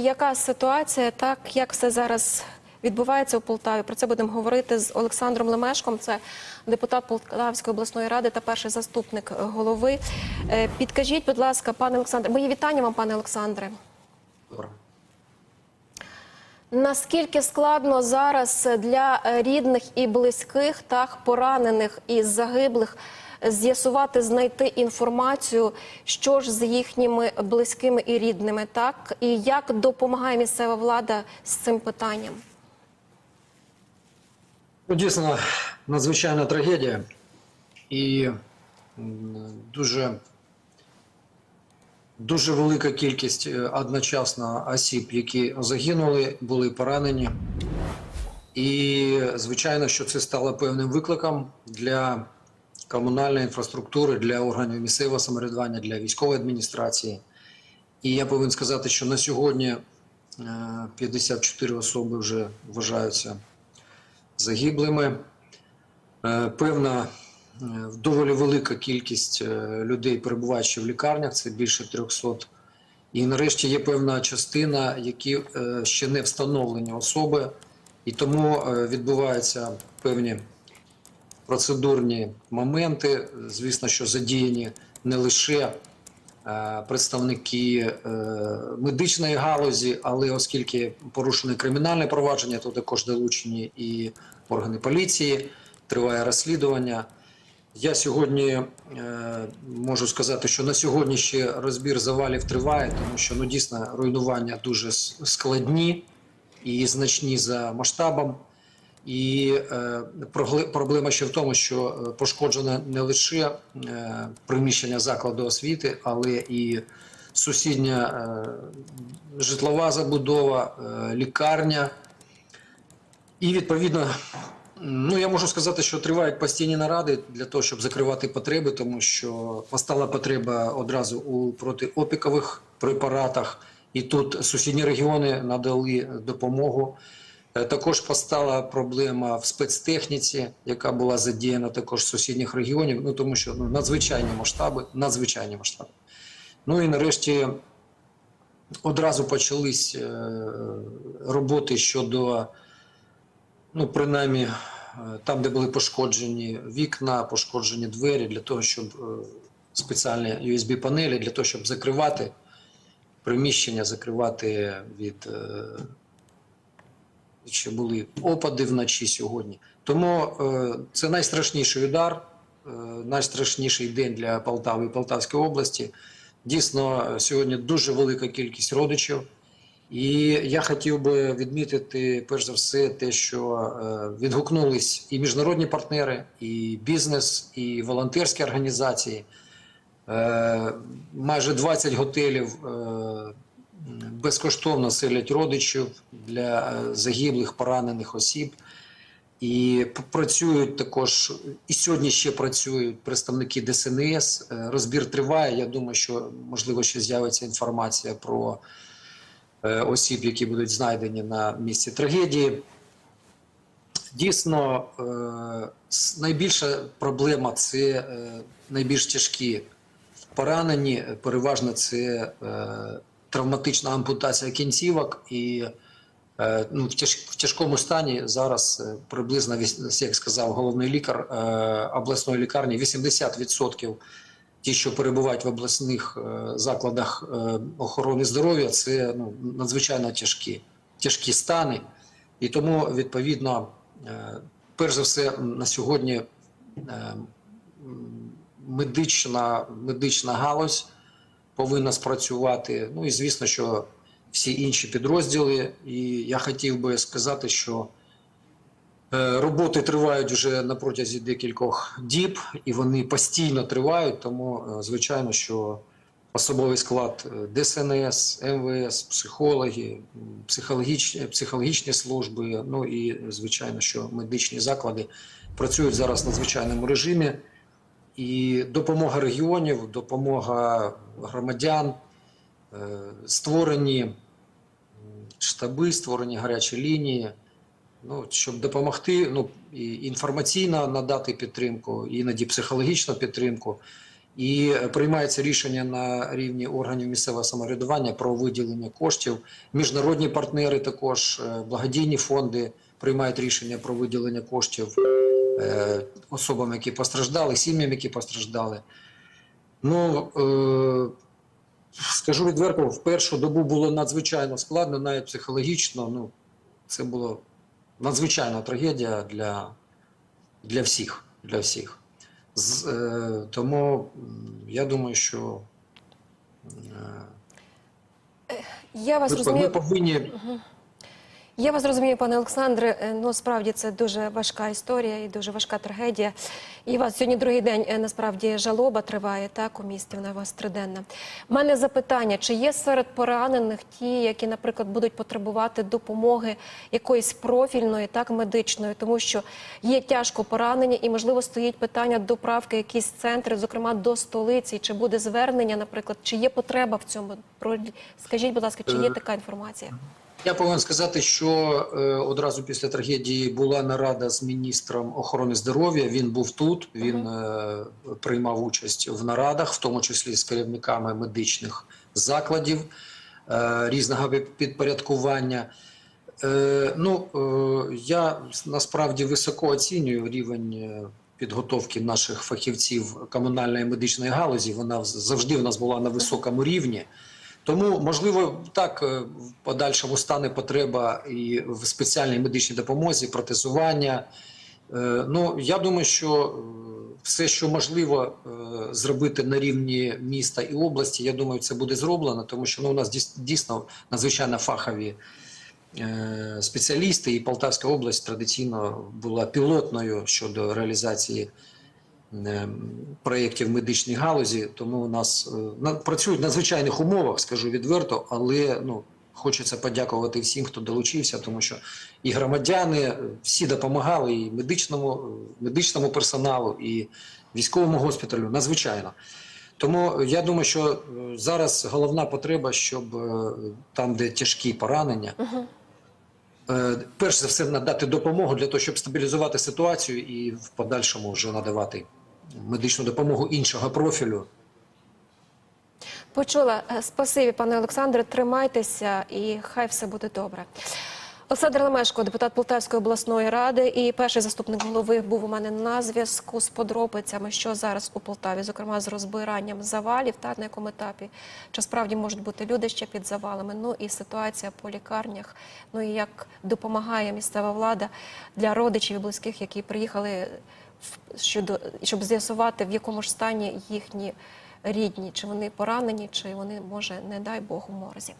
Яка ситуація, так як все зараз відбувається у Полтаві? Про це будемо говорити з Олександром Лемешком. Це депутат Полтавської обласної ради та перший заступник голови. Е, Підкажіть, будь ласка, пане Олександре, мої вітання вам, пане Олександре. Добре. Наскільки складно зараз для рідних і близьких, так поранених і загиблих з'ясувати, знайти інформацію, що ж з їхніми близькими і рідними, так і як допомагає місцева влада з цим питанням? Ну, дійсно, надзвичайна трагедія і дуже, дуже велика кількість е, одночасно осіб, які загинули, були поранені. І, звичайно, що це стало певним викликом для комунальної інфраструктури, для органів місцевого самоврядування, для військової адміністрації. І я повинен сказати, що на сьогодні е, 54 особи вже вважаються загиблими. Е, Певна е, доволі велика кількість е, людей перебуваючи в лікарнях, це більше 300. І нарешті є певна частина, які е, ще не встановлені особи, і тому е, відбуваються певні процедурні моменти. Звісно, що задіяні не лише е, представники е, медичної галузі, але оскільки порушене кримінальне провадження, то також долучені і органи поліції, триває розслідування. Я сьогодні е, можу сказати, що на сьогодні ще розбір завалів триває, тому що ну дійсно руйнування дуже складні і значні за масштабом. І е, проблема ще в тому, що е, пошкоджено не лише е, приміщення закладу освіти, але і сусідня житлова забудова, лікарня. І відповідно, ну я можу сказати, що тривають постійні наради для того, щоб закривати потреби, тому що постала потреба одразу у протиопікових препаратах, і тут сусідні регіони надали допомогу. Е, Також постала проблема в спецтехніці, яка була задіяна також з сусідніх регіонів. Ну тому що ну, надзвичайні масштаби, надзвичайні масштаби. Ну і нарешті одразу почались е, роботи щодо, ну принаймні, е, там, де були пошкоджені вікна, пошкоджені двері, для того, щоб спеціальні USB-панелі, для того, щоб закривати приміщення, закривати від. Що були опади вночі сьогодні. Тому е, це найстрашніший удар, е, найстрашніший день для Полтави і Полтавської області. Дійсно, сьогодні дуже велика кількість родичів. І я хотів би відмітити перш за все те, що е, відгукнулись і міжнародні партнери, і бізнес, і волонтерські організації. Майже 20 готелів безкоштовно селять родичів для е, загиблих, поранених осіб. І працюють також, і сьогодні ще працюють представники ДСНС. Е, Розбір триває. Я думаю, що можливо ще з'явиться інформація про е, осіб, які будуть знайдені на місці трагедії. Дійсно, найбільша проблема це найбільш тяжкі поранені. Переважно це травматична ампутація кінцівок і е, ну, в, тяж, в тяжкому стані зараз е, приблизно, як сказав головний лікар е, обласної лікарні, 80% ті, що перебувають в обласних закладах охорони здоров'я, це ну, надзвичайно тяжкі, тяжкі стани. І тому, відповідно, перш за все, на сьогодні медична, медична галузь повинна спрацювати. Ну і звісно, що всі інші підрозділи. І я хотів би сказати, що е, роботи тривають вже на протязі декількох діб, і вони постійно тривають. Тому, е, звичайно, що особовий склад е, ДСНС, МВС, психологи, психологічні, психологічні служби, ну і звичайно, що медичні заклади працюють зараз в надзвичайному режимі. І допомога регіонів, допомога громадян, е, створені штаби, створені гарячі лінії. Ну, щоб допомогти, ну і інформаційно надати підтримку, іноді психологічну підтримку. І приймається рішення на рівні органів місцевого самоврядування про виділення коштів. Міжнародні партнери також, е, благодійні фонди приймають рішення про виділення коштів особам, які постраждали, сім'ям, які постраждали. Ну, е, скажу відверто, в першу добу було надзвичайно складно, навіть психологічно. Ну, це було надзвичайна трагедія для, для всіх. Для всіх. З, е, тому я думаю, що е, Я вас ми, розумію. ми повинні Я вас розумію, пане Олександре. Е, Ну справді це дуже важка історія і дуже важка трагедія. І у вас сьогодні другий день е, насправді жалоба триває так у місті. Вона у вас триденна. У мене запитання: чи є серед поранених ті, які, наприклад, будуть потребувати допомоги якоїсь профільної, так медичної, тому що є тяжко поранені, і можливо стоїть питання доправки якісь центри, зокрема до столиці. Чи буде звернення, наприклад, чи є потреба в цьому? Скажіть, будь ласка, чи є Е, така інформація? Я повинен сказати, що е, одразу після трагедії була нарада з міністром охорони здоров'я. Він був тут. Він е, приймав участь в нарадах, в тому числі з керівниками медичних закладів е, різного підпорядкування. Ну, я насправді високо оцінюю рівень підготовки наших фахівців комунальної медичної галузі. Вона завжди в нас була на високому рівні. Тому, можливо, так е, в подальшому стане потреба і в спеціальній медичній допомозі, протезування. Е, Ну, я думаю, що е, все, що можливо зробити на рівні міста і області, я думаю, це буде зроблено, тому що ну, у нас дійс- дійсно надзвичайно фахові спеціалісти, і Полтавська область традиційно була пілотною щодо реалізації проєктів медичній галузі, тому у нас е, на- працюють надзвичайних умовах, скажу відверто, але ну, хочеться подякувати всім, хто долучився, тому що і громадяни е, всі допомагали, і медичному, е, медичному персоналу, і військовому госпіталю, надзвичайно. Тому я думаю, що е, зараз головна потреба, щоб е, там, де тяжкі поранення, е, перш за все надати допомогу для того, щоб стабілізувати ситуацію і в подальшому вже надавати медичну допомогу іншого профілю. Почула. Е, Спасибі, пане Олександре. Тримайтеся і хай все буде добре. Олександр Лемешко, депутат Полтавської обласної ради і перший заступник голови був у мене на зв'язку з подробицями, що зараз у Полтаві, зокрема з розбиранням завалів, та на якому етапі чи справді можуть бути люди ще під завалами. Ну і ситуація по лікарнях. Ну і як допомагає місцева влада для родичів і близьких, які приїхали щодо щоб з'ясувати в якому ж стані їхні рідні, чи вони поранені, чи вони може, не дай Бог, у морзі.